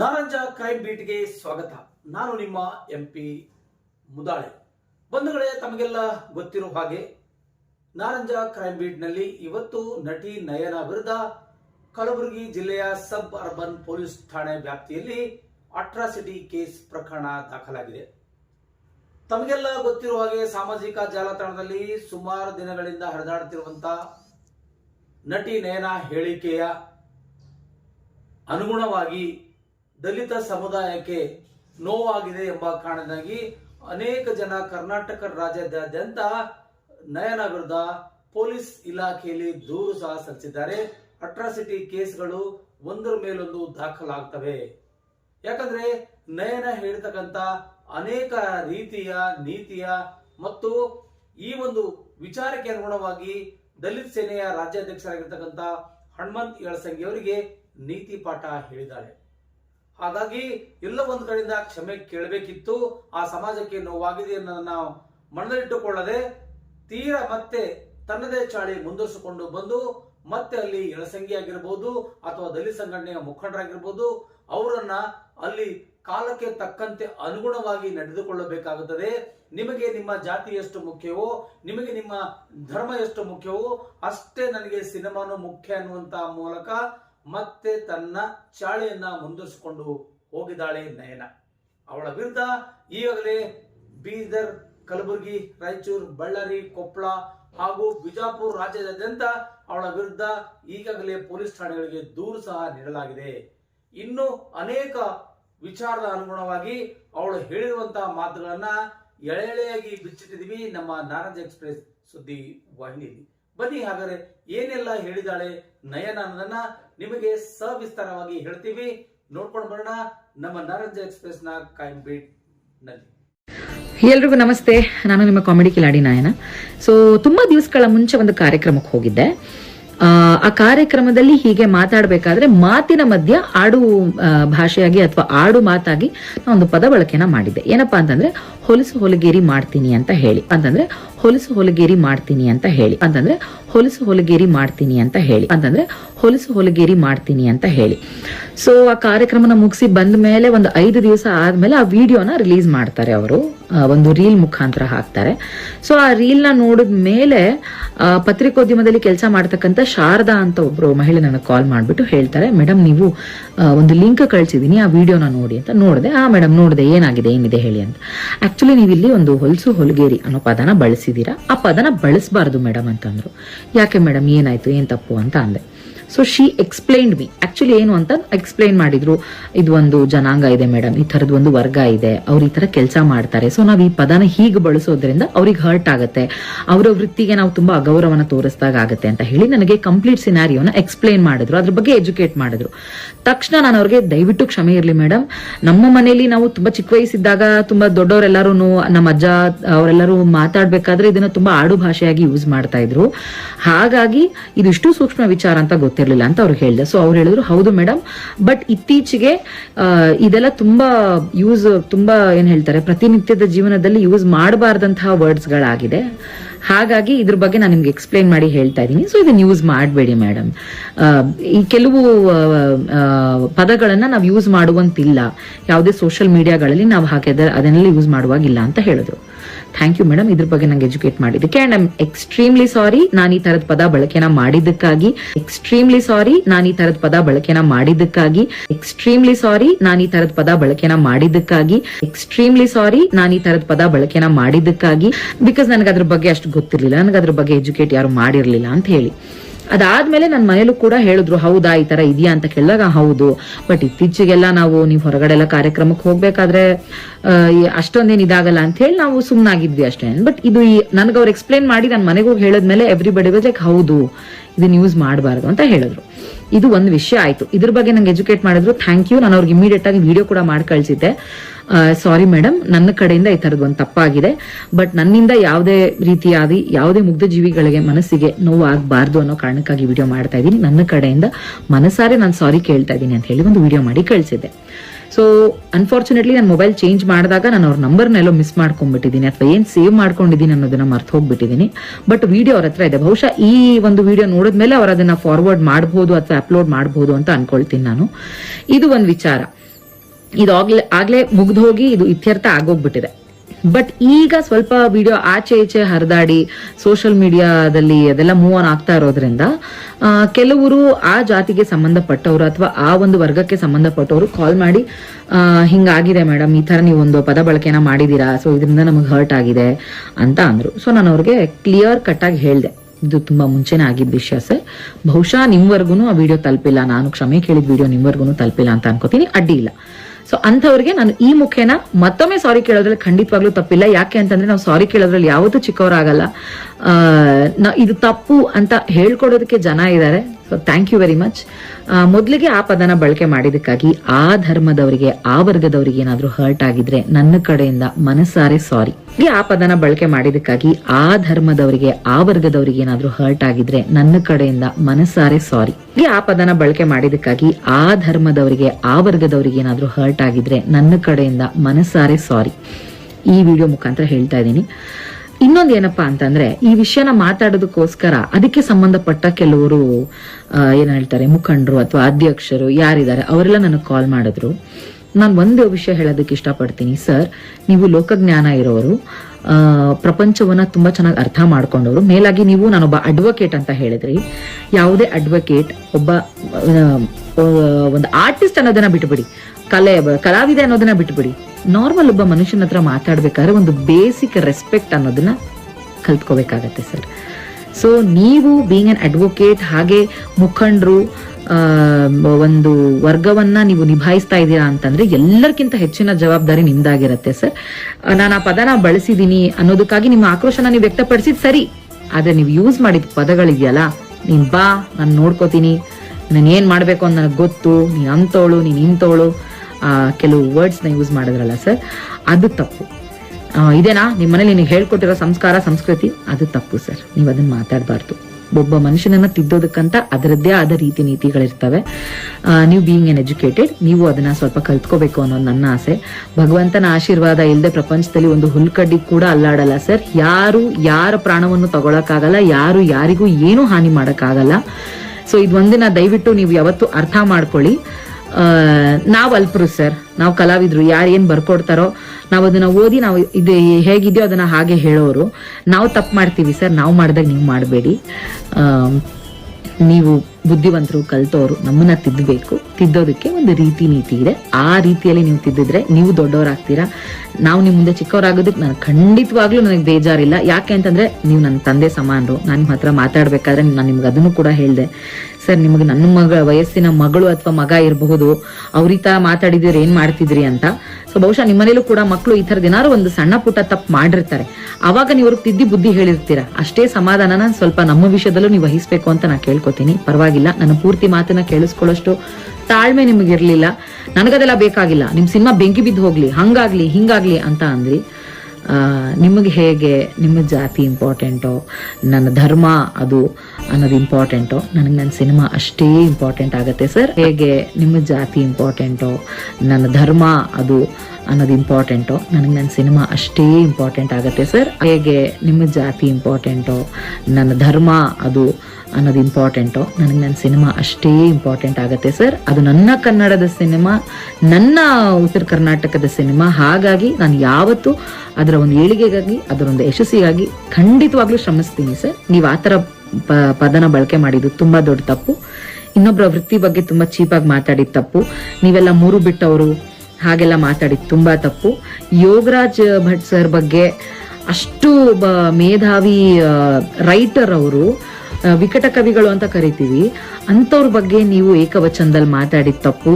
Naranja crime ಬೀಟ್ಗೆ ಸ್ವಾಗತ. ನಾನು ನಿಮ್ಮ ಎಂ ಪಿ ಮುದಾಳೆ. ಬಂಧುಗಳೇ, ತಮಗೆಲ್ಲ ಗೊತ್ತಿರುವ ಹಾಗೆ ನಾರಂಜ ಕ್ರೈಮ್ ಬೀಟ್ನಲ್ಲಿ ಇವತ್ತು ನಟಿ ನಯನ ವಿರುದ್ಧ ಕಲಬುರಗಿ ಜಿಲ್ಲೆಯ ಸಬ್ ಅರ್ಬನ್ ಪೊಲೀಸ್ ಠಾಣೆ ವ್ಯಾಪ್ತಿಯಲ್ಲಿ ಅಟ್ರಾಸಿಟಿ ಕೇಸ್ ಪ್ರಕರಣ ದಾಖಲಾಗಿದೆ. ತಮಗೆಲ್ಲ ಗೊತ್ತಿರುವ ಹಾಗೆ ಸಾಮಾಜಿಕ ಜಾಲತಾಣದಲ್ಲಿ ಸುಮಾರು ದಿನಗಳಿಂದ ಹರಿದಾಡುತ್ತಿರುವಂತ ನಟಿ ನಯನ ಹೇಳಿಕೆಯ ಅನುಗುಣವಾಗಿ ದಲಿತ ಸಮುದಾಯಕ್ಕೆ ನೋವಾಗಿದೆ ಎಂಬ ಕಾರಣಕ್ಕಾಗಿ ಅನೇಕ ಜನ ಕರ್ನಾಟಕ ರಾಜ್ಯಾದ್ಯಂತ ನಯನ ವಿರುದ್ಧ ಪೊಲೀಸ್ ಇಲಾಖೆಯಲ್ಲಿ ದೂರು ಸಹ ಸಲ್ಲಿಸಿದ್ದಾರೆ. ಅಟ್ರಾಸಿಟಿ ಕೇಸ್ಗಳು ಒಂದರ ಮೇಲೊಂದು ದಾಖಲಾಗ್ತವೆ. ಯಾಕಂದ್ರೆ ನಯನ ಹೇಳ್ತಕ್ಕಂತ ಅನೇಕ ರೀತಿಯ, ನೀತಿಯ ಮತ್ತು ಈ ಒಂದು ವಿಚಾರಕ್ಕೆ ಅನುಗುಣವಾಗಿ ದಲಿತ ಸೇನೆಯ ರಾಜ್ಯಾಧ್ಯಕ್ಷರಾಗಿರ್ತಕ್ಕಂಥ ಹನುಮಂತ್ ಯಳಸಂಗಿ ಅವರಿಗೆ ನೀತಿ ಪಾಠ ಹೇಳಿದ್ದಾಳೆ ಹಾಗಾಗಿ ಎಲ್ಲ ಒಂದು ಕಡೆಯಿಂದ ಕ್ಷಮೆ ಕೇಳಬೇಕಿತ್ತು. ಆ ಸಮಾಜಕ್ಕೆ ನೋವಾಗಿದೆ ನಾವು ಮನದಲ್ಲಿಟ್ಟುಕೊಳ್ಳದೆ ತೀರಾ ಮತ್ತೆ ತನ್ನದೇ ಚಾಳಿ ಮುಂದುವರಿಸಿಕೊಂಡು ಬಂದು ಮತ್ತೆ ಅಲ್ಲಿ ಎಳಸಂಗಿ ಆಗಿರ್ಬೋದು ಅಥವಾ ದಲಿತ ಸಂಘಟನೆಯ ಮುಖಂಡರಾಗಿರ್ಬೋದು, ಅವರನ್ನ ಅಲ್ಲಿ ಕಾಲಕ್ಕೆ ತಕ್ಕಂತೆ ಅನುಗುಣವಾಗಿ ನಡೆದುಕೊಳ್ಳಬೇಕಾಗುತ್ತದೆ. ನಿಮಗೆ ನಿಮ್ಮ ಜಾತಿ ಎಷ್ಟು ಮುಖ್ಯವೋ, ನಿಮಗೆ ನಿಮ್ಮ ಧರ್ಮ ಎಷ್ಟು ಮುಖ್ಯವೋ, ಅಷ್ಟೇ ನನಗೆ ಸಿನಿಮಾನು ಮುಖ್ಯ ಅನ್ನುವಂತಹ ಮೂಲಕ ಮತ್ತೆ ತನ್ನ ಚಾಳಿಯನ್ನ ಮುಂದುವರಿಸಿಕೊಂಡು ಹೋಗಿದ್ದಾಳೆ ನಯನ. ಅವಳ ವಿರುದ್ಧ ಈಗಾಗಲೇ ಬೀದರ್, ಕಲಬುರಗಿ, ರಾಯಚೂರು, ಬಳ್ಳಾರಿ ಕೊಪ್ಪಳ ಹಾಗೂ ಬಿಜಾಪುರ ರಾಜ್ಯದಾದ್ಯಂತ ಅವಳ ವಿರುದ್ಧ ಈಗಾಗಲೇ ಪೊಲೀಸ್ ಠಾಣೆಗಳಿಗೆ ದೂರು ಸಹ ನೀಡಲಾಗಿದೆ. ಇನ್ನು ಅನೇಕ ವಿಚಾರದ ಅನುಗುಣವಾಗಿ ಅವಳು ಹೇಳಿರುವಂತಹ ಮಾತುಗಳನ್ನ ಎಳೆ ಎಳೆಯಾಗಿ ಬಿಚ್ಚಿಟ್ಟಿದೀವಿ ನಮ್ಮ ನಾರಾಜ್ ಎಕ್ಸ್ಪ್ರೆಸ್ ಸುದ್ದಿ ವಾಹಿನಿಯಲ್ಲಿ. ಬನ್ನಿ ಹಾಗಾದ್ರೆ ಏನೆಲ್ಲ ಹೇಳಿದಾಳೆ ನಯನ ಅನ್ನೋದನ್ನ ನಿಮಗೆ ಸವಿಸ್ತಾರವಾಗಿ ಹೇಳ್ತೀವಿ. ನೋಡ್ಕೊಂಡು ಬರೋಣ ನಮ್ಮ ನರಂಜ ಎಕ್ಸ್ಪ್ರೆಸ್ನ ಕಾಯಂ ಬೀಟ್ನಲ್ಲಿ. ಎಲ್ರಿಗೂ ನಮಸ್ತೆ. ನಾನು ನಿಮ್ಮ ಕಾಮಿಡಿ ಕಿಲಾಡಿ ನಾಯನ. ಸೊ ತುಂಬಾ ದಿವಸಗಳ ಮುಂಚೆ ಒಂದು ಕಾರ್ಯಕ್ರಮಕ್ಕೆ ಹೋಗಿದ್ದೆ. ಆ, ಕಾರ್ಯಕ್ರಮದಲ್ಲಿ ಹೀಗೆ ಮಾತಾಡಬೇಕಾದ್ರೆ ಮಾತಿನ ಮಧ್ಯ ಆಡು ಭಾಷೆಯಾಗಿ ಅಥವಾ ಆಡು ಮಾತಾಗಿ ಒಂದು ಪದ ಬಳಕೆನ ಮಾಡಿದ್ದೆ. ಏನಪ್ಪಾ ಅಂತಂದ್ರೆ ಹೊಲಸು ಹೊಲಗೇರಿ ಮಾಡ್ತೀನಿ ಅಂತ ಹೇಳಿ. ಅಂತಂದ್ರೆ, ಹೊಲಸು ಹೊಲಗೇರಿ ಮಾಡ್ತೀನಿ ಅಂತ ಹೇಳಿ. ಅಂತಂದ್ರೆ, ಹೊಲಸು ಹೊಲಗೇರಿ ಮಾಡ್ತೀನಿ ಅಂತ ಹೇಳಿ. ಅಂತಂದ್ರೆ, ಹೊಲಸು ಹೊಲಗೇರಿ ಮಾಡ್ತೀನಿ ಅಂತ ಹೇಳಿ. ಸೊ ಆ ಕಾರ್ಯಕ್ರಮನ ಮುಗಿಸಿ ಬಂದ ಮೇಲೆ ಒಂದು ಐದು ದಿವಸ ಆದ್ಮೇಲೆ ಆ ವಿಡಿಯೋನ ರಿಲೀಸ್ ಮಾಡ್ತಾರೆ ಅವರು. ಒಂದು ರೀಲ್ ಮುಖಾಂತರ ಹಾಕ್ತಾರೆ. ಸೊ ಆ ರೀಲ್ನ ನೋಡಿದ ಮೇಲೆ ಪತ್ರಿಕೋದ್ಯಮದಲ್ಲಿ ಕೆಲಸ ಮಾಡ್ತಕ್ಕಂಥ ಶಾರದಾ ಅಂತ ಒಬ್ರು ಮಹಿಳೆ ನನಗೆ ಕಾಲ್ ಮಾಡ್ಬಿಟ್ಟು ಹೇಳ್ತಾರೆ ಮೇಡಮ್ ನೀವು ಒಂದು ಲಿಂಕ್ ಕಳ್ಸಿದೀನಿ, ಆ ವಿಡಿಯೋನ ನೋಡಿ ಅಂತ ನೋಡಿದೆ. ಆ ಮೇಡಮ್ ನೋಡಿದೆ, ಏನಾಗಿದೆ, ಏನಿದೆ ಹೇಳಿ ಅಂತ. ಆ್ಯಕ್ಚುಲಿ ನೀವು ಇಲ್ಲಿ ಒಂದು ಹೊಲಸು ಹೊಲಗೇರಿ ಅನ್ನೋ ಪದನ ಬಳಸಿದೀರಾ? ಆ ಪದನ ಬಳಸಬಾರ್ದು ಮೇಡಮ್ ಅಂತಂದ್ರು. ಯಾಕೆ ಮೇಡಮ್ ಏನಾಯ್ತು, ಏನ್ ತಪ್ಪು ಅಂತ ಅಂದೆ. So she explained me actually ಏನು ಅಂತ ಎಕ್ಸ್ಪ್ಲೈನ್ ಮಾಡಿದ್ರು. ಇದು ಒಂದು ಜನಾಂಗ ಇದೆ ಮೇಡಮ್ ಈ ತರದ್ ಒಂದು ವರ್ಗ ಇದೆ. ಅವ್ರು ಈ ತರ ಕೆಲಸ ಮಾಡ್ತಾರೆ. ಸೊ ನಾವ್ ಈ ಪದನ ಹೀಗೆ ಬಳಸೋದ್ರಿಂದ ಅವ್ರಿಗೆ ಹರ್ಟ್ ಆಗುತ್ತೆ. ಅವರ ವೃತ್ತಿಗೆ ನಾವು ತುಂಬಾ ಅಗೌರವನ ತೋರಿಸಿದಾಗ ಆಗುತ್ತೆ ಅಂತ ಹೇಳಿ ನನಗೆ ಕಂಪ್ಲೀಟ್ ಸಿನಾರಿಯೋನ ಎಕ್ಸ್ಪ್ಲೈನ್ ಮಾಡಿದ್ರು. ಅದ್ರ ಬಗ್ಗೆ ಎಜುಕೇಟ್ ಮಾಡಿದ್ರು. ತಕ್ಷಣ ನಾನು ಅವ್ರಿಗೆ ದಯವಿಟ್ಟು ಕ್ಷಮೆ ಇರಲಿ ಮೇಡಮ್ ನಮ್ಮ ಮನೆಯಲ್ಲಿ ನಾವು ತುಂಬಾ ಚಿಕ್ಕ ವಯಸ್ಸಿದ್ದಾಗ ತುಂಬಾ ದೊಡ್ಡವರೆಲ್ಲರೂ ನಮ್ಮ ಅಜ್ಜ, ಅವರೆಲ್ಲರೂ ಮಾತಾಡ್ಬೇಕಾದ್ರೆ ಇದನ್ನ ತುಂಬಾ ಆಡು ಭಾಷೆಯಾಗಿ ಯೂಸ್ ಮಾಡ್ತಾ ಇದ್ರು. ಹಾಗಾಗಿ ಇದಿಷ್ಟು ಸೂಕ್ಷ್ಮ ವಿಚಾರ ಅಂತ ಗೊತ್ತಿರಲಿಲ್ಲ ಅಂತ ಅವ್ರು ಹೇಳಿದೆ. ಸೊ ಅವ್ರು ಹೇಳಿದ್ರು, ಹೌದು ಮೇಡಮ್ ಬಟ್ ಇತ್ತೀಚೆಗೆ ಇದೆಲ್ಲ ತುಂಬಾ ಯೂಸ್ ತುಂಬಾ ಏನ್ ಹೇಳ್ತಾರೆ, ಪ್ರತಿನಿತ್ಯದ ಜೀವನದಲ್ಲಿ ಯೂಸ್ ಮಾಡಬಾರ್ದಂತಹ ವರ್ಡ್ಸ್ಗಳಾಗಿದೆ ಹಾಗಾಗಿ ಇದ್ರ ಬಗ್ಗೆ ನಾನು ನಿಮ್ಗೆ ಎಕ್ಸ್ಪ್ಲೈನ್ ಮಾಡಿ ಹೇಳ್ತಾ ಇದ್ದೀನಿ. ಸೊ ಇದನ್ನ ಯೂಸ್ ಮಾಡಬೇಡಿ ಮೇಡಮ್ ಈ ಕೆಲವು ಪದಗಳನ್ನ ನಾವು ಯೂಸ್ ಮಾಡುವಂತಿಲ್ಲ. ಯಾವುದೇ ಸೋಷಿಯಲ್ ಮೀಡಿಯಾಗಳಲ್ಲಿ ನಾವು ಅದ- ಅದನ್ನೆಲ್ಲ ಯೂಸ್ ಮಾಡುವಾಗಿಲ್ಲ ಅಂತ ಹೇಳಿದ್ರು. ಥ್ಯಾಂಕ್ ಯು ಮೇಡಮ್ ಇದ್ರ ಬಗ್ಗೆ ನಂಗೆ ಎಜುಕೇಟ್ ಮಾಡಿದ್ದಕ್ಕೆ. ಅಂಡ್ ಐಮ್ ಎಕ್ಸ್ಟ್ರೀಮ್ಲಿ ಸಾರಿ ನಾನು ಈ ತರದ ಪದ ಬಳಕೆನ ಮಾಡಿದ್ದಕ್ಕಾಗಿ. ಎಕ್ಸ್ಟ್ರೀಮ್ಲಿ ಸಾರಿ ನಾನು ಈ ತರದ ಪದ ಬಳಕೆನ ಮಾಡಿದ್ದಕ್ಕಾಗಿ. ಎಕ್ಸ್ಟ್ರೀಮ್ಲಿ ಸಾರಿ ನಾನು ಈ ತರದ ಪದ ಬಳಕೆನ ಮಾಡಿದ್ದಕ್ಕಾಗಿ. ಎಕ್ಸ್ಟ್ರೀಮ್ಲಿ ಸಾರಿ ನಾನು ಈ ತರದ ಪದ ಬಳಕೆನ ಮಾಡಿದ್ದಕ್ಕಾಗಿ. ಬಿಕಾಸ್ ನನಗೆ ಅದ್ರ ಬಗ್ಗೆ ಅಷ್ಟು ಗೊತ್ತಿರ್ಲಿಲ್ಲ. ನನಗೆ ಅದ್ರ ಬಗ್ಗೆ ಎಜುಕೇಟ್ ಯಾರು ಮಾಡಿರ್ಲಿಲ್ಲ ಅಂತ ಹೇಳಿ. ಅದಾದ್ಮೇಲೆ ನನ್ನ ಮನೇಲೂ ಕೂಡ ಹೇಳಿದ್ರು, ಹೌದಾ, ಈ ತರ ಇದೆಯಾ ಅಂತ ಕೇಳಿದಾಗ, ಹೌದು. ಬಟ್ ಇತ್ತೀಚೆಗೆಲ್ಲ ನಾವು ನೀವು ಹೊರಗಡೆ ಎಲ್ಲ ಕಾರ್ಯಕ್ರಮಕ್ಕೆ ಹೋಗ್ಬೇಕಾದ್ರೆ ಅಷ್ಟೊಂದೇನು ಈ- ಇದಾಗಲ್ಲ ಅಂತ ಹೇಳಿ ನಾವು ಸುಮ್ನಾಗಿದ್ವಿ ಅಷ್ಟೇ. ಬಟ್ ಇದು ನನಗೆ ಅವ್ರು ಎಕ್ಸ್ಪ್ಲೇನ್ ಮಾಡಿ ನನ್ನ ಮನೆಗೆ ಹೋಗಿ ಎವ್ರಿ ಬಡಿ ಲೈಕ್ ಹೌದು ಇದನ್ನ ಯೂಸ್ ಮಾಡಬಾರ್ದು ಅಂತ ಹೇಳಿದ್ರು. ಇದು ಒಂದು ವಿಷಯ ಆಯ್ತು. ಇದ್ರ ಬಗ್ಗೆ ನಂಗೆ ಎಜುಕೇಟ್ ಮಾಡಿದ್ರು. ಥ್ಯಾಂಕ್ ಯು ನಾನು ಅವ್ರಿಗೆ ಇಮಿಡಿಯೇಟ್ ಆಗಿ ವಿಡಿಯೋ ಕೂಡ ಮಾಡಿ ಕಳಿಸಿದ್ದೆ. ಸಾರಿ ಮೇಡಮ್ ನನ್ನ ಕಡೆಯಿಂದ ಈ ತರದ್ ಒಂದು ತಪ್ಪಾಗಿದೆ. ಬಟ್ ನನ್ನಿಂದ ಯಾವುದೇ ರೀತಿಯಾದ ಯಾವುದೇ ಮುಗ್ಧ ಜೀವಿಗಳಿಗೆ ಮನಸ್ಸಿಗೆ ನೋವು ಆಗಬಾರ್ದು ಅನ್ನೋ ಕಾರಣಕ್ಕಾಗಿ ವಿಡಿಯೋ ಮಾಡ್ತಾ ಇದ್ದೀನಿ ನನ್ನ ಕಡೆಯಿಂದ ಮನಸಾರೆ ನಾನು ಸಾರಿ ಕೇಳ್ತಾ ಇದ್ದೀನಿ ಅಂತ ಹೇಳಿ ಒಂದು ವಿಡಿಯೋ ಮಾಡಿ ಕಳಿಸಿದ್ದೆ. ಸೊ ಅನ್ಫಾರ್ಚುನೇಟ್ಲಿ ನಾನು ಮೊಬೈಲ್ ಚೇಂಜ್ ಮಾಡಿದಾಗ ನಾನು ಅವ್ರ ನಂಬರ್ನೆಲ್ಲೋ ಮಿಸ್ ಮಾಡ್ಕೊಂಡ್ಬಿಟ್ಟಿದ್ದೀನಿ ಅಥವಾ ಏನ್ ಸೇವ್ ಮಾಡ್ಕೊಂಡಿದ್ದೀನಿ ಅನ್ನೋದನ್ನ ಮರ್ತು ಹೋಗ್ಬಿಟ್ಟಿದ್ದೀನಿ. ಬಟ್ ವಿಡಿಯೋ ಅವ್ರ ಹತ್ರ ಇದೆ. ಬಹುಶಃ ಈ ಒಂದು ವಿಡಿಯೋ ನೋಡಿದ್ಮೇಲೆ ಅವ್ರು ಅದನ್ನ ಫಾರ್ವರ್ಡ್ ಮಾಡಬಹುದು ಅಥವಾ ಅಪ್ಲೋಡ್ ಮಾಡಬಹುದು ಅಂತ ಅನ್ಕೊಳ್ತೀನಿ ನಾನು. ಇದು ಒಂದು ವಿಚಾರ. ಇದು ಆಗ್ಲೇ ಆಗ್ಲೇ ಮುಗ್ದು ಹೋಗಿ ಇದು ಇತ್ಯರ್ಥ ಆಗೋಗ್ಬಿಟ್ಟಿದೆ. ಬಟ್ ಈಗ ಸ್ವಲ್ಪ ವಿಡಿಯೋ ಆಚೆ ಈಚೆ ಹರಿದಾಡಿ ಸೋಷಿಯಲ್ ಮೀಡಿಯಾದಲ್ಲಿ ಅದೆಲ್ಲ ಮೂವ್ ಆನ್ ಆಗ್ತಾ ಇರೋದ್ರಿಂದ ಕೆಲವರು ಆ ಜಾತಿಗೆ ಸಂಬಂಧಪಟ್ಟವರು ಅಥವಾ ಆ ಒಂದು ವರ್ಗಕ್ಕೆ ಸಂಬಂಧಪಟ್ಟವರು ಕಾಲ್ ಮಾಡಿ ಹಿಂಗಾಗಿದೆ ಮೇಡಮ್ ಈ ತರ ನೀವು ಒಂದು ಪದ ಬಳಕೆನ ಮಾಡಿದೀರಾ ಸೊ ಇದರಿಂದ ನಮಗೆ ಹರ್ಟ್ ಆಗಿದೆ ಅಂತ ಅಂದರು. ಸೊ ನಾನು ಅವ್ರಿಗೆ ಕ್ಲಿಯರ್ ಕಟ್ ಆಗಿ ಹೇಳ್ದೆ. ಇದು ತುಂಬಾ ಮುಂಚೆನೇ ಆಗಿದ್ದ ವಿಷಯ ಸರ್. ಬಹುಶಃ ನಿಮ್ವರ್ಗೂ ಆ ವಿಡಿಯೋ ತಲುಪಿಲ್ಲ. ನಾನು ಕ್ಷಮೆ ಕೇಳಿದ ವಿಡಿಯೋ ನಿಮ್ವರ್ಗು ತಲುಪಿಲ್ಲ ಅಂತ ಅನ್ಕೋತೀನಿ. ಅಡ್ಡಿ ಇಲ್ಲ. ಸೊ ಅಂಥವ್ರಿಗೆ ನಾನು ಈ ಮುಖೇನ ಮತ್ತೊಮ್ಮೆ ಸಾರಿ ಕೇಳೋದ್ರಲ್ಲಿ ಖಂಡಿತವಾಗ್ಲೂ ತಪ್ಪಿಲ್ಲ. ಯಾಕೆ ಅಂತಂದ್ರೆ ನಾವು ಸಾರಿ ಕೇಳೋದ್ರಲ್ಲಿ ಯಾವತ್ತೂ ಚಿಕ್ಕವರಾಗಲ್ಲ. ಇದು ತಪ್ಪು ಅಂತ ಹೇಳ್ಕೊಡೋದಕ್ಕೆ ಜನ ಇದ್ದಾರೆ. So thank you very much ಮೊದಲಿಗೆ ಆ ಪದನ ಬಳಕೆ ಮಾಡಿದ್ದಕ್ಕಾಗಿ ಆ ಧರ್ಮದವರಿಗೆ, ಆ ವರ್ಗದವರಿಗೆ ಏನಾದ್ರೂ ಹರ್ಟ್ ಆಗಿದ್ರೆ ನನ್ನ ಕಡೆಯಿಂದ ಮನಸಾರೆ ಸಾರಿ ಆ ಪದನ ಬಳಕೆ ಮಾಡಿದ್ದಕ್ಕಾಗಿ ಆ ಧರ್ಮದವರಿಗೆ, ಆ ವರ್ಗದವರಿಗೆ ಏನಾದ್ರೂ ಹರ್ಟ್ ಆಗಿದ್ರೆ ನನ್ನ ಕಡೆಯಿಂದ ಮನಸಾರೆ ಸಾರಿ ಆ ಪದನ ಬಳಕೆ ಮಾಡಿದ್ದಕ್ಕಾಗಿ ಆ ಧರ್ಮದವರಿಗೆ, ಆ ವರ್ಗದವರಿಗೆ ಏನಾದ್ರೂ ಹರ್ಟ್ ಆಗಿದ್ರೆ ನನ್ನ ಕಡೆಯಿಂದ ಮನಸಾರೆ ಸಾರಿ ಈ ವಿಡಿಯೋ ಮುಖಾಂತರ ಹೇಳ್ತಾ ಇದ್ದೀನಿ. ಇನ್ನೊಂದು ಏನಪ್ಪಾ ಅಂತಂದ್ರೆ, ಈ ವಿಷಯನ ಮಾತಾಡೋದಕ್ಕೋಸ್ಕರ ಅದಕ್ಕೆ ಸಂಬಂಧಪಟ್ಟ ಕೆಲವರು ಏನ್ ಹೇಳ್ತಾರೆ, ಮುಖಂಡರು ಅಥವಾ ಅಧ್ಯಕ್ಷರು ಯಾರಿದ್ದಾರೆ, ಅವರೆಲ್ಲ ನನಗೆ ಕಾಲ್ ಮಾಡಿದ್ರು. ನಾನು ಒಂದು ವಿಷಯ ಹೇಳೋದಕ್ಕೆ ಇಷ್ಟಪಡ್ತೀನಿ, ಸರ್, ನೀವು ಲೋಕಜ್ಞಾನ ಇರೋರು ಪ್ರಪಂಚವನ್ನ ತುಂಬಾ ಚೆನ್ನಾಗಿ ಅರ್ಥ ಮಾಡ್ಕೊಂಡವರು. ಮೇಲಾಗಿ ನೀವು ನಾನೊಬ್ಬ ಅಡ್ವೊಕೇಟ್ ಅಂತ ಹೇಳಿದ್ರಿ. ಯಾವುದೇ ಅಡ್ವೊಕೇಟ್ ಒಬ್ಬ ಒಂದು ಆರ್ಟಿಸ್ಟ್ ಅನ್ನೋದನ್ನ ಬಿಟ್ಬಿಡಿ. ಕಲೆ, ಕಲಾವಿದೆ ಅನ್ನೋದನ್ನ ಬಿಟ್ಬಿಡಿ. ನಾರ್ಮಲ್ ಒಬ್ಬ ಮನುಷ್ಯನ ಹತ್ರ ಮಾತಾಡ್ಬೇಕಾದ್ರೆ ಒಂದು ಬೇಸಿಕ್ ರೆಸ್ಪೆಕ್ಟ್ ಅನ್ನೋದನ್ನ ಕಲ್ತ್ಕೋಬೇಕಾಗತ್ತೆ ಸರ್. ಸೊ ನೀವು ಬೀಂಗ್ ಅನ್ ಅಡ್ವೊಕೇಟ್ ಹಾಗೆ ಮುಖಂಡರು ಒಂದು ವರ್ಗವನ್ನ ನೀವು ನಿಭಾಯಿಸ್ತಾ ಇದ್ದೀರಾ ಅಂತಂದ್ರೆ ಎಲ್ಲರಿಗಿಂತ ಹೆಚ್ಚಿನ ಜವಾಬ್ದಾರಿ ನಿಮ್ದಾಗಿರತ್ತೆ ಸರ್. ನಾನು ಆ ಪದನ ಬಳಸಿದೀನಿ ಅನ್ನೋದಕ್ಕಾಗಿ ನಿಮ್ಮ ಆಕ್ರೋಶನ ನೀವು ವ್ಯಕ್ತಪಡಿಸಿದ್ ಸರಿ. ಆದ್ರೆ ನೀವು ಯೂಸ್ ಮಾಡಿದ ಪದಗಳಿದೆಯಲ್ಲ, ನೀನ್ ಬಾ, ನಾನು ನೋಡ್ಕೋತೀನಿ. ನಾನು ಏನ್ ಮಾಡ್ಬೇಕು ಅಂತ ನನಗೆ ಗೊತ್ತು, ನೀನ್ ಅಂತೋಳು, ನೀನ್ ಇಂತೋಳು. ಕೆಲವು ವರ್ಡ್ಸ್ನ ಯೂಸ್ ಮಾಡಿದ್ರಲ್ಲ ಸರ್ ಅದು ತಪ್ಪು. ಇದೇನಾ? ನಿಮ್ಮ ಮನೇಲಿ ನೀವು ಹೇಳ್ಕೊಟ್ಟಿರೋ ಸಂಸ್ಕಾರ, ಸಂಸ್ಕೃತಿ, ಅದು ತಪ್ಪು ಸರ್ ನೀವು ಅದನ್ನ ಮಾತಾಡಬಾರ್ದು. ಒಬ್ಬ ಮನುಷ್ಯನನ್ನ ತಿದ್ದೋದಕ್ಕಂತ ಅದರದ್ದೇ ಆದ ರೀತಿ ನೀತಿಗಳಿರ್ತವೆ. ನೀವು ಬೀಯಿಂಗ್ ಎನ್ ಎಜುಕೇಟೆಡ್ ನೀವು ಅದನ್ನ ಸ್ವಲ್ಪ ಕಲ್ತ್ಕೋಬೇಕು ಅನ್ನೋದು ನನ್ನ ಆಸೆ. ಭಗವಂತನ ಆಶೀರ್ವಾದ ಇಲ್ಲದೆ ಪ್ರಪಂಚದಲ್ಲಿ ಒಂದು ಹುಲ್ಕಡ್ಡಿ ಕೂಡ ಅಲ್ಲಾಡಲ್ಲ ಸರ್ ಯಾರು ಯಾರ ಪ್ರಾಣವನ್ನು ತಗೊಳಕ್ಕಾಗಲ್ಲ, ಯಾರು ಯಾರಿಗೂ ಏನೂ ಹಾನಿ ಮಾಡೋಕ್ಕಾಗಲ್ಲ. ಸೊ ಇದೊಂದಿನ ದಯವಿಟ್ಟು ನೀವು ಯಾವತ್ತು ಅರ್ಥ ಮಾಡ್ಕೊಳ್ಳಿ. ನಾವ್ ಅಲ್ಪರು ಸರ್. ನಾವು ಕಲಾವಿದ್ರು. ಯಾರು ಏನು ಬರ್ಕೊಡ್ತಾರೋ ನಾವು ಅದನ್ನ ಓದಿ ನಾವು ಇದು ಹೇಗಿದೆಯೋ ಅದನ್ನ ಹಾಗೆ ಹೇಳೋರು. ನಾವು ತಪ್ಪು ಮಾಡ್ತೀವಿ ಸರ್. ನಾವು ಮಾಡ್ದಾಗ ನೀವು ಮಾಡಬೇಡಿ. ನೀವು ಬುದ್ಧಿವಂತರು ಕಲ್ತೋರು ನಮ್ಮನ್ನ ತಿದ್ದಬೇಕು ತಿದ್ದೋದಕ್ಕೆ ಒಂದು ರೀತಿ ನೀತಿ ಇದೆ. ಆ ರೀತಿಯಲ್ಲಿ ನೀವು ತಿದ್ದಿದ್ರೆ ನೀವು ದೊಡ್ಡವರಾಗ್ತೀರಾ? ನಾವು ನಿಮ್ಮ ಮುಂದೆ ಚಿಕ್ಕವರಾಗೋದಕ್ಕೆ ನಾನು ಖಂಡಿತವಾಗ್ಲೂ ನನಗೆ ಬೇಜಾರಿಲ್ಲ. ಯಾಕೆ ಅಂತಂದ್ರೆ ನೀವು ನನ್ನ ತಂದೆ ಸಮಾನರು. ನಾನು ನಿಮ್ಮ ಹತ್ರ ಮಾತಾಡ್ಬೇಕಾದ್ರೆ ನಾನು ನಿಮ್ಗೆ ಅದನ್ನು ಕೂಡ ಹೇಳಿದೆ. ಸರ್, ನಿಮಗೆ ನನ್ನ ಮಗ, ವಯಸ್ಸಿನ ಮಗಳು ಅಥವಾ ಮಗ ಇರಬಹುದು. ಅವ್ರಿ ತರ ಮಾತಾಡಿದ್ರೆ ಏನ್ ಮಾಡ್ತಿದ್ರಿ ಅಂತ. ಸೊ ಬಹುಶಃ ನಿಮ್ಮನೇಲೂ ಕೂಡ ಮಕ್ಕಳು ಈ ತರದ್ ಏನಾದ್ರು ಒಂದು ಸಣ್ಣ ಪುಟ್ಟ ತಪ್ಪು ಮಾಡಿರ್ತಾರೆ. ಅವಾಗ ನೀವು ತಿದ್ದಿ ಬುದ್ಧಿ ಹೇಳಿರ್ತೀರಾ? ಅಷ್ಟೇ ಸಮಾಧಾನನ ಸ್ವಲ್ಪ ನಮ್ಮ ವಿಷಯದಲ್ಲೂ ನೀವು ವಹಿಸ್ಬೇಕು ಅಂತ ನಾ ಕೇಳ್ಕೊತೀನಿ. ಪರವಾಗಿಲ್ಲ ನನ್ನ ಪೂರ್ತಿ ಮಾತನ್ನ ಕೇಳಿಸ್ಕೊಳ್ಳೋಷ್ಟು ತಾಳ್ಮೆ ನಿಮಗೆ ಇರ್ಲಿಲ್ಲ ನನಗದೆಲ್ಲ ಬೇಕಾಗಿಲ್ಲ. ನಿಮ್ ಸಿನಿಮಾ ಬೆಂಕಿ ಬಿದ್ದು ಹೋಗ್ಲಿ, ಹಂಗಾಗ್ಲಿ, ಹಿಂಗಾಗ್ಲಿ ಅಂತ ಅಂದ್ರಿ. ನಿಮಗೆ ಹೇಗೆ ನಿಮ್ಮ ಜಾತಿ ಇಂಪಾರ್ಟೆಂಟೋ, ನನ್ನ ಧರ್ಮ ಅದು ಅನ್ನೋದು ಇಂಪಾರ್ಟೆಂಟೋ, ನನಗೆ ನನ್ನ ಸಿನಿಮಾ ಅಷ್ಟೇ ಇಂಪಾರ್ಟೆಂಟ್ ಆಗುತ್ತೆ ಸರ್. ಹೇಗೆ ನಿಮ್ಮ ಜಾತಿ ಇಂಪಾರ್ಟೆಂಟೋ, ನನ್ನ ಧರ್ಮ ಅದು ಅನ್ನೋದು ಇಂಪಾರ್ಟೆಂಟೋ, ನನಗೆ ನನ್ನ ಸಿನಿಮಾ ಅಷ್ಟೇ ಇಂಪಾರ್ಟೆಂಟ್ ಆಗುತ್ತೆ ಸರ್. ಹೇಗೆ ನಿಮ್ಮ ಜಾತಿ ಇಂಪಾರ್ಟೆಂಟೋ, ನನ್ನ ಧರ್ಮ ಅದು ಅನ್ನೋದು ಇಂಪಾರ್ಟೆಂಟು ನನಗೆ ನನ್ನ ಸಿನಿಮಾ ಅಷ್ಟೇ ಇಂಪಾರ್ಟೆಂಟ್ ಆಗುತ್ತೆ ಸರ್ ಅದು ನನ್ನ ಕನ್ನಡದ ಸಿನಿಮಾ ನನ್ನ ಉತ್ತರ ಕರ್ನಾಟಕದ ಸಿನಿಮಾ ಹಾಗಾಗಿ ನಾನು ಯಾವತ್ತೂ ಅದರ ಒಂದು ಏಳಿಗೆಗಾಗಿ, ಅದರ ಒಂದು ಯಶಸ್ಸಿಗಾಗಿ ಖಂಡಿತವಾಗ್ಲೂ ಶ್ರಮಿಸ್ತೀನಿ ಸರ್ ನೀವು ಆ ಥರ ಪದನ ಬಳಕೆ ಮಾಡಿದ್ದು ತುಂಬಾ ದೊಡ್ಡ ತಪ್ಪು. ಇನ್ನೊಬ್ಬರ ವೃತ್ತಿ ಬಗ್ಗೆ ತುಂಬ ಚೀಪಾಗಿ ಮಾತಾಡಿದ ತಪ್ಪು. ನೀವೆಲ್ಲ ಮೂರು ಬಿಟ್ಟವರು, ಹಾಗೆಲ್ಲ ಮಾತಾಡಿದ್ದು ತುಂಬಾ ತಪ್ಪು. ಯೋಗರಾಜ್ ಭಟ್ ಸರ್ ಬಗ್ಗೆ ಅಷ್ಟು ಮೇಧಾವಿ ರೈಟರ್ ಅವರು ವಿಕಟ ಕವಿಗಳು ಅಂತ ಕರಿತೀವಿ. ಅಂಥವ್ರ ಬಗ್ಗೆ ನೀವು ಏಕವಚನದಲ್ಲಿ ಮಾತಾಡಿದ ತಪ್ಪು.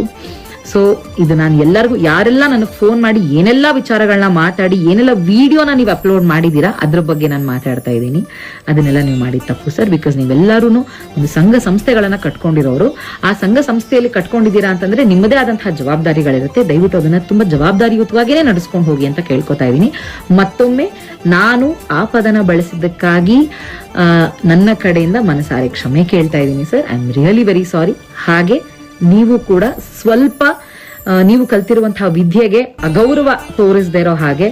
ಸೊ ಇದು ನಾನು ಎಲ್ಲರಿಗೂ, ಯಾರೆಲ್ಲ ನನಗೆ ಫೋನ್ ಮಾಡಿ ಏನೆಲ್ಲ ವಿಚಾರಗಳನ್ನ ಮಾತಾಡಿ, ಏನೆಲ್ಲ ವಿಡಿಯೋನ ನೀವು ಅಪ್ಲೋಡ್ ಮಾಡಿದ್ದೀರಾ, ಅದ್ರ ಬಗ್ಗೆ ನಾನು ಮಾತಾಡ್ತಾ ಇದ್ದೀನಿ. ಅದನ್ನೆಲ್ಲ ನೀವು ಮಾಡಿದ ತಪ್ಪು ಸರ್ ಬಿಕಾಸ್ ನೀವೆಲ್ಲರೂ ಒಂದು ಸಂಘ ಸಂಸ್ಥೆಗಳನ್ನ ಕಟ್ಕೊಂಡಿರೋರು. ಆ ಸಂಘ ಸಂಸ್ಥೆಯಲ್ಲಿ ಕಟ್ಕೊಂಡಿದ್ದೀರಾ ಅಂತಂದ್ರೆ ನಿಮ್ಮದೇ ಆದಂತಹ ಜವಾಬ್ದಾರಿಗಳಿರುತ್ತೆ. ದಯವಿಟ್ಟು ಅದನ್ನ ತುಂಬಾ ಜವಾಬ್ದಾರಿಯುತವಾಗಿಯೇ ನಡೆಸ್ಕೊಂಡು ಹೋಗಿ ಅಂತ ಕೇಳ್ಕೊತಾ ಇದ್ದೀನಿ. ಮತ್ತೊಮ್ಮೆ, ನಾನು ಆ ಪದನ ಬಳಸಿದ್ದಕ್ಕಾಗಿ ನನ್ನ ಕಡೆಯಿಂದ ಮನಸಾರೆ ಕ್ಷಮೆ ಕೇಳ್ತಾ ಇದ್ದೀನಿ sir. I am really very sorry ಹಾಗೆ ನೀವು ಕೂಡ ಸ್ವಲ್ಪ ನೀವು ಕಲ್ತಿರುವಂತಹ ವಿದ್ಯೆಗೆ ಅಗೌರವ ತೋರಿಸದೇ ಇರೋ ಹಾಗೆ,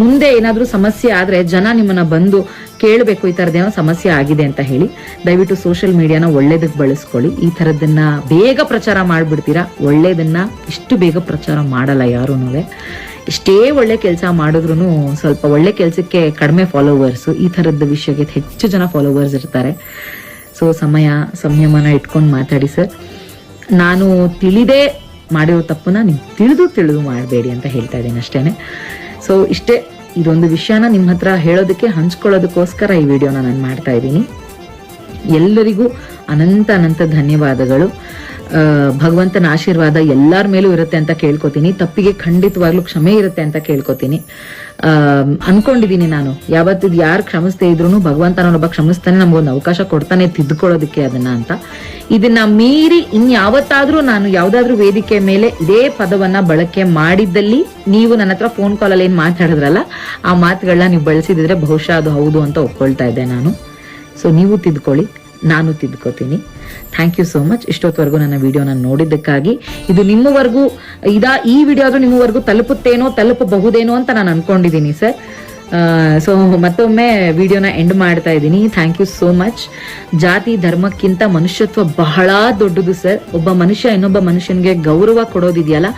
ಮುಂದೆ ಏನಾದರೂ ಸಮಸ್ಯೆ ಆದ್ರೆ ಜನ ನಿಮ್ಮನ್ನ ಬಂದು ಕೇಳಬೇಕು ಈ ಥರದ್ದೇನೋ ಸಮಸ್ಯೆ ಆಗಿದೆ ಅಂತ ಹೇಳಿ, ದಯವಿಟ್ಟು ಸೋಷಿಯಲ್ ಮೀಡಿಯಾನ ಒಳ್ಳೇದಕ್ಕೆ ಬಳಸ್ಕೊಳ್ಳಿ. ಈ ತರದನ್ನ ಬೇಗ ಪ್ರಚಾರ ಮಾಡಿಬಿಡ್ತೀರಾ? ಒಳ್ಳೇದನ್ನ ಇಷ್ಟು ಬೇಗ ಪ್ರಚಾರ ಮಾಡಲ್ಲ ಯಾರೂ ಎಷ್ಟೇ ಒಳ್ಳೆ ಕೆಲಸ ಮಾಡಿದ್ರು ಸ್ವಲ್ಪ ಒಳ್ಳೆ ಕೆಲಸಕ್ಕೆ ಕಡಿಮೆ ಫಾಲೋವರ್ಸು ಈ ಥರದ ವಿಷಯಕ್ಕೆ ಹೆಚ್ಚು ಜನ ಫಾಲೋವರ್ಸ್ ಇರ್ತಾರೆ. ಸೊ ಸಮಯ, ಸಂಯಮನ ಇಟ್ಕೊಂಡು ಮಾತಾಡಿ ಸರ್. ನಾನು ತಿಳಿದೇ ಮಾಡಿರೋ ತಪ್ಪನ್ನ ನೀವು ತಿಳಿದು ತಿಳಿದು ಮಾಡಬೇಡಿ ಅಂತ ಹೇಳ್ತಾ ಇದ್ದೀನಿ ಅಷ್ಟೇನೆ. ಸೊ ಇಷ್ಟೇ ಇದೊಂದು ವಿಷಯನ ನಿಮ್ಮ ಹತ್ರ ಹೇಳೋದಕ್ಕೆ, ಹಂಚ್ಕೊಳ್ಳೋದಕ್ಕೋಸ್ಕರ ಈ ವಿಡಿಯೋನ ನಾನು ಮಾಡ್ತಾ ಇದ್ದೀನಿ. ಎಲ್ಲರಿಗೂ ಅನಂತ ಅನಂತ ಧನ್ಯವಾದಗಳು. ಭಗವಂತನ ಆಶೀರ್ವಾದ ಎಲ್ಲರ ಮೇಲೂ ಇರುತ್ತೆ ಅಂತ ಕೇಳ್ಕೊತೀನಿ. ತಪ್ಪಿಗೆ ಖಂಡಿತವಾಗ್ಲೂ ಕ್ಷಮೆ ಇರುತ್ತೆ ಅಂತ ಕೇಳ್ಕೊತೀನಿ. ಅನ್ಕೊಂಡಿದೀನಿ ನಾನು. ಯಾವತ್ತಿದ್ ಯಾರು ಕ್ಷಮಿಸ್ದೇ ಇದ್ರು ಭಗವಂತನೊಬ್ಬ ಕ್ಷಮಿಸ್ತಾನೆ ನಮ್ಗೊಂದು ಅವಕಾಶ ಕೊಡ್ತಾನೆ ತಿದ್ದುಕೊಳ್ಳೋದಕ್ಕೆ ಅದನ್ನ ಅಂತ. ಇದನ್ನ ಮೀರಿ ಇನ್ಯಾವತ್ತಾದ್ರೂ ನಾನು ಯಾವ್ದಾದ್ರೂ ವೇದಿಕೆ ಮೇಲೆ ಇದೇ ಪದವನ್ನ ಬಳಕೆ ಮಾಡಿದ್ದಲ್ಲಿ ನೀವು ನನ್ನ ಹತ್ರ ಫೋನ್ ಕಾಲಲ್ಲಿ ಏನ್ ಮಾತಾಡಿದ್ರಲ್ಲ, ಆ ಮಾತುಗಳನ್ನ ನೀವು ಬಳಸಿದ್ರೆ ಬಹುಶಃ ಅದು ಹೌದು ಅಂತ ಒಪ್ಕೊಳ್ತಾ ಇದ್ದೆ ನಾನು. ಸೊ ನೀವು ತಿದ್ಕೊಳ್ಳಿ. ನಾನು ತಿದ್ಕೋತೀನಿ. ಥ್ಯಾಂಕ್ ಯು ಸೋ ಮಚ್ ಇಷ್ಟೊತ್ತವರೆಗೂ ನನ್ನ ವಿಡಿಯೋನ ನೋಡಿದ್ದಕ್ಕಾಗಿ. ಇದು ನಿಮ್ಮವರೆಗೂ, ಇದಾ, ಈ ವಿಡಿಯೋ ಆದರೂ ನಿಮ್ಮವರೆಗೂ ತಲುಪುತ್ತೇನೋ, ತಲುಪಬಹುದೇನೋ ಅಂತ ನಾನು ಅನ್ಕೊಂಡಿದ್ದೀನಿ ಸರ್ ಸೊ ಮತ್ತೊಮ್ಮೆ ವಿಡಿಯೋನ ಎಂಡ್ ಮಾಡ್ತಾ ಇದ್ದೀನಿ. ಥ್ಯಾಂಕ್ ಯು ಸೋ ಮಚ್ ಜಾತಿ, ಧರ್ಮಕ್ಕಿಂತ ಮನುಷ್ಯತ್ವ ಬಹಳ ದೊಡ್ಡದು ಸರ್ ಒಬ್ಬ ಮನುಷ್ಯ ಇನ್ನೊಬ್ಬ ಮನುಷ್ಯನಿಗೆ ಗೌರವ ಕೊಡೋದಿದೆಯಲ್ಲ,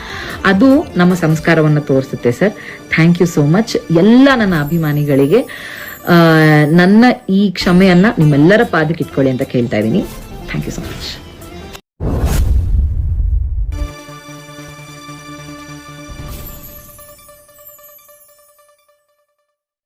ಅದು ನಮ್ಮ ಸಂಸ್ಕಾರವನ್ನು ತೋರಿಸುತ್ತೆ sir thank you so much ಎಲ್ಲ ನನ್ನ ಅಭಿಮಾನಿಗಳಿಗೆ ನನ್ನ ಈ ಕ್ಷಮೆಯನ್ನ ನಿಮ್ಮೆಲ್ಲರ ಪಾದಕ್ಕೆ ಇಟ್ಕೊಳ್ಳಿ ಅಂತ ಕೇಳ್ತಾ ಇದ್ದೀನಿ. Thank you so much